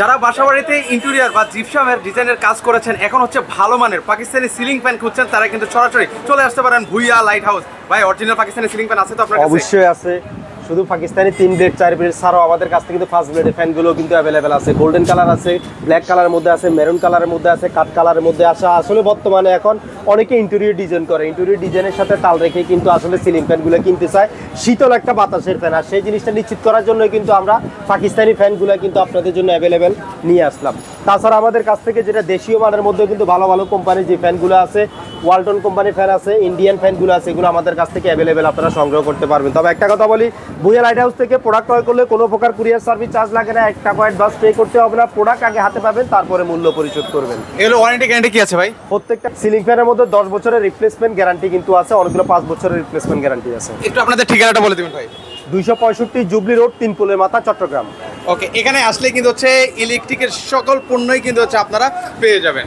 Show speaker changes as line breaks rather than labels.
যারা বাসা বাড়িতে ইন্টেরিয়ার বা জিপসামের ডিজাইনের কাজ করেছেন, এখন হচ্ছে ভালো মানের পাকিস্তানি সিলিং ফ্যান খুঁজছেন, তারা কিন্তু সরাসরি চলে আসতে পারেন ভুইয়া লাইট হাউস ভাই অরিজিনাল পাকিস্তানি সিলিং ফ্যান আছে তো আপনার
অবশ্যই আছে। শুধু পাকিস্তানি তিন ব্লেড চার ব্লেড ছাড়াও আমাদের কাছ থেকে কিন্তু ফার্স্ট ব্লেডের ফ্যানগুলো কিন্তু অ্যাভেলেবেল আছে। গোল্ডেন কালার আছে ব্ল্যাক কালারের মধ্যে আছে মেরুন কালারের মধ্যে আছে কাঠ কালারের মধ্যে আছে। আসলে বর্তমানে এখন অনেকে ইন্টেরিয়র ডিজাইন করে। ইন্টেরিয়র ডিজাইনের সাথে তাল রেখে কিন্তু আসলে সিলিং ফ্যানগুলো কিনতে চায়। শীতল একটা বাতাসের ফ্যান আর সেই জিনিসটা নিশ্চিত করার জন্য কিন্তু আমরা পাকিস্তানি ফ্যানগুলো কিন্তু আপনাদের জন্য অ্যাভেলেবেল নিয়ে আসলাম। তাছাড়া আমাদের কাছ থেকে যেটা দেশীয় মানের মধ্যে কিন্তু ভালো ভালো কোম্পানির যে ফ্যানগুলো আছে ওয়ালটন কোম্পানির ফ্যান আছে ইন্ডিয়ান ফ্যানগুলো আছে এগুলো আমাদের কাছ থেকে অ্যাভেলেবেল আপনারা সংগ্রহ করতে পারবেন। তবে একটা কথা বলি ভুয়া লাইট হাউস থেকে প্রোডাক্ট ক্রয় করলে কোনো প্রকার কুরিয়ার সার্ভিস চার্জ লাগে না এক টাকা অ্যাডভান্স পে করতে হবে না প্রোডাক্ট আগে হাতে পাবেন তারপরে মূল্য পরিশোধ করবেন।
এগুলো ওয়ারেন্টি গ্যারান্টি কি আছে ভাই?
প্রত্যেকটা সিলিং ফ্যানের মধ্যে দশ বছরের রিপ্লেসমেন্ট গ্যারান্টি কিন্তু আছে অনেকগুলো পাঁচ বছরের রিপ্লেসমেন্ট গ্যারান্টি আছে।
একটু আপনাদের ঠিকানাটা বলে দিবেন ভাই।
দুইশো পঁয়ষট্টি জুবলি রোড তিন পুলের মাথা, চট্টগ্রাম।
ওকে এখানে আসলে কিন্তু হচ্ছে ইলেকট্রিকের সকল পণ্যই কিন্তু হচ্ছে আপনারা পেয়ে যাবেন।